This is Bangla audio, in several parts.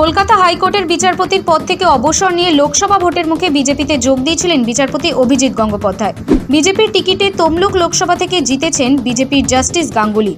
কলকাতা হাইকোর্টের বিচারপতির পদ থেকে অবসর নিয়ে লোকসভা ভোটের মুখে বিজেপিতে যোগ দিয়েছিলেন বিচারপতি অভিজিৎ গঙ্গোপাধ্যায়। বিজেপির টিকিটে তমলুক লোকসভা থেকে জিতেছেন বিজেপির জাস্টিস গাঙ্গুলি।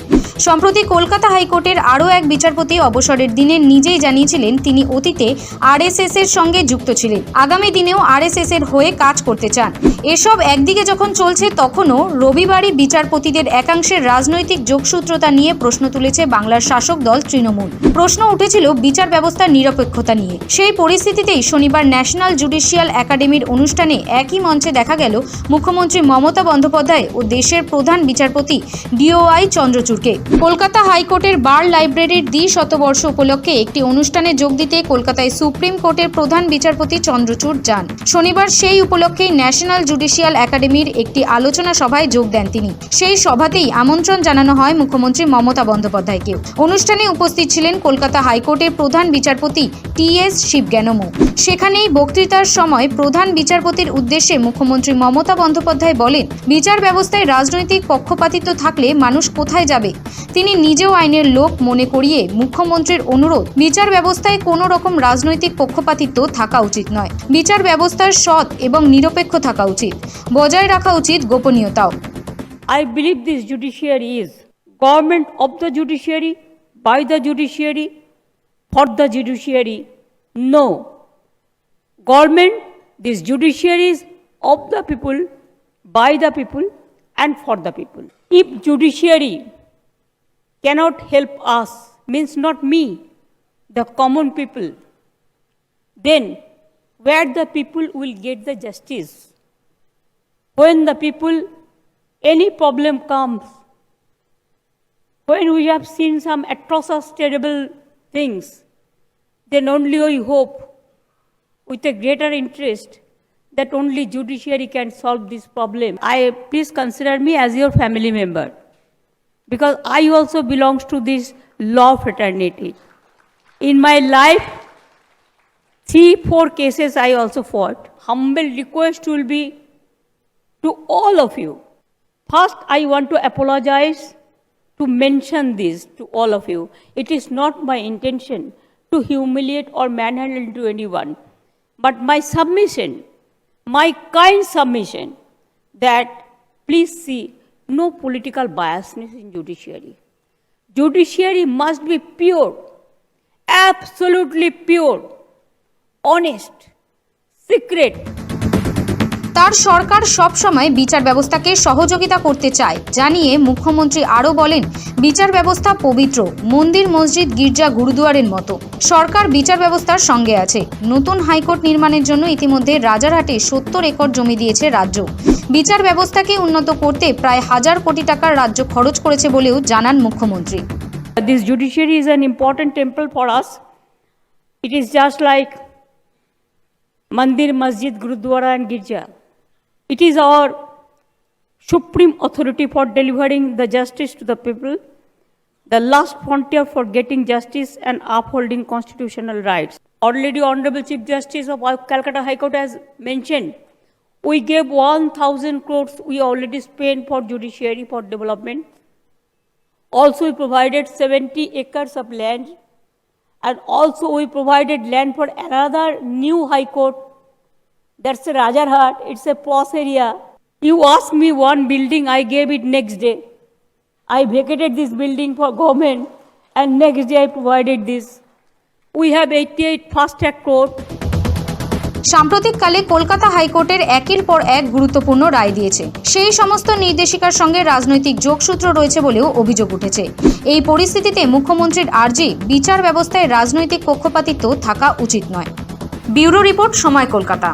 সম্প্রতি কলকাতা হাইকোর্টের আরও এক বিচারপতি অবসরের দিনে নিজেই জানিয়েছিলেন তিনি অতীতে আরএসএস এর সঙ্গে যুক্ত ছিলেন। আগামী দিনেও আরএসএস এর হয়ে কাজ করতে চান। এসব একদিকে যখন চলছে, তখনও রবিবারই বিচারপতিদের একাংশের রাজনৈতিক যোগসূত্রতা নিয়ে প্রশ্ন তুলেছে বাংলার শাসক দল তৃণমূল। প্রশ্ন উঠেছিল, বিচার ব্যবস্থার নিরপেক্ষতা নিয়ে। সেই পরিস্থিতিতেই শনিবার ন্যাশনাল জুডিশিয়াল একাডেমির অনুষ্ঠানে একই মঞ্চে দেখা গেল মুখ্যমন্ত্রী মমতা বন্দ্যোপাধ্যায় ও দেশের প্রধান বিচারপতি ডিওআই চন্দ্রচূড়কে। কলকাতা হাইকোর্টের বার লাইব্রেরির দ্বি শতবর্ষ উপলক্ষে একটি অনুষ্ঠানে যোগ দিতে কলকাতায় সুপ্রিম কোর্টের প্রধান বিচারপতি চন্দ্রচূড় যান। শনিবার সেই উপলক্ষে ন্যাশনাল জুডিশিয়াল একাডেমির একটি আলোচনা সভায় যোগ দেন তিনি। সেই সভাতেই আমন্ত্রণ জানানো হয় মুখ্যমন্ত্রী মমতা বন্দ্যোপাধ্যায়কে অনুষ্ঠানে উপস্থিত ছিলেন কলকাতা হাইকোর্টের প্রধান বিচারপতি টি এস শিবজ্ঞানমু। সেখানেই বক্তৃতার সময় প্রধান বিচারপতির উদ্দেশ্যে মুখ্যমন্ত্রী মমতা বন্দ্যোপাধ্যায় বলেন বিচার ব্যবস্থায় রাজনৈতিক পক্ষপাতিত্ব থাকলে মানুষ কোথায় যাবে? তিনি নিজেও আইনের লোক মনে করিয়ে মুখ্যমন্ত্রীর অনুরোধ বিচার ব্যবস্থায় কোনো রকম রাজনৈতিক পক্ষপাতিত্ব থাকা উচিত নয়। বিচার ব্যবস্থার সৎ এবং নিরপেক্ষ থাকা উচিত। বজায় রাখা উচিত গোপনীয়তাও। I believe this judiciary is government of the judiciary, by the judiciary, for the judiciary. No. Government, this judiciary is of the people, by the people, and for the people. If judiciary cannot help us, means not me, the common people, then where the people will get the justice? When the people any problem comes, when we have seen some atrocious, terrible things, then only we hope with a greater interest that only judiciary can solve this problem. I please consider me as your family member because I also belongs to this law fraternity. In my life, three, four cases I also fought. Humble request will be to all of you. First, I want to apologize to mention this to all of you. It is not my intention to humiliate or manhandle to anyone, but my submission, my kind submission, that please see no political biasness in judiciary. Judiciary must be pure, absolutely pure, honest, secret, তার সরকার সব সময় বিচার ব্যবস্থাকে সহযোগিতা করতে চায় জানিয়ে মুখ্যমন্ত্রী আরও বলেন বিচার ব্যবস্থা পবিত্র মন্দির মসজিদ গির্জা গুরুদুয়ারের মতো সরকার বিচার ব্যবস্থার সঙ্গে আছে নতুন হাইকোর্ট নির্মাণের জন্য ইতিমধ্যে রাজারহাটে সত্তর একর জমি দিয়েছে রাজ্য বিচার ব্যবস্থাকে উন্নত করতে প্রায় হাজার কোটি টাকার রাজ্য খরচ করেছে বলেও জানান মুখ্যমন্ত্রী This judiciary is an important temple for us. It is just like Mandir, Masjid, Gurudwara, and Girja. It is our supreme authority for delivering the justice to the people, the last frontier for getting justice and upholding constitutional rights. Already, Honorable Chief Justice of Calcutta High Court has mentioned we gave 1,000 crores we already spent for judiciary for development. Also, we provided 70 acres of land, and also we provided land for another new high court. That's a Rajarhat. It's a posh area. You asked me one building, I gave it next day. I vacated this building for government, and next day I provided this. We have 88 fast track court. সাম্প্রতিককালে কলকাতা হাইকোর্টের একের পর এক গুরুত্বপূর্ণ রায় দিয়েছে সেই সমস্ত নির্দেশিকার সঙ্গে রাজনৈতিক যোগসূত্র রয়েছে বলেও অভিযোগ উঠেছে এই পরিস্থিতিতে মুখ্যমন্ত্রীর আর্জি বিচার ব্যবস্থায় রাজনৈতিক পক্ষপাতিত্ব থাকা উচিত নয় ব্যুরো রিপোর্ট সময় কলকাতা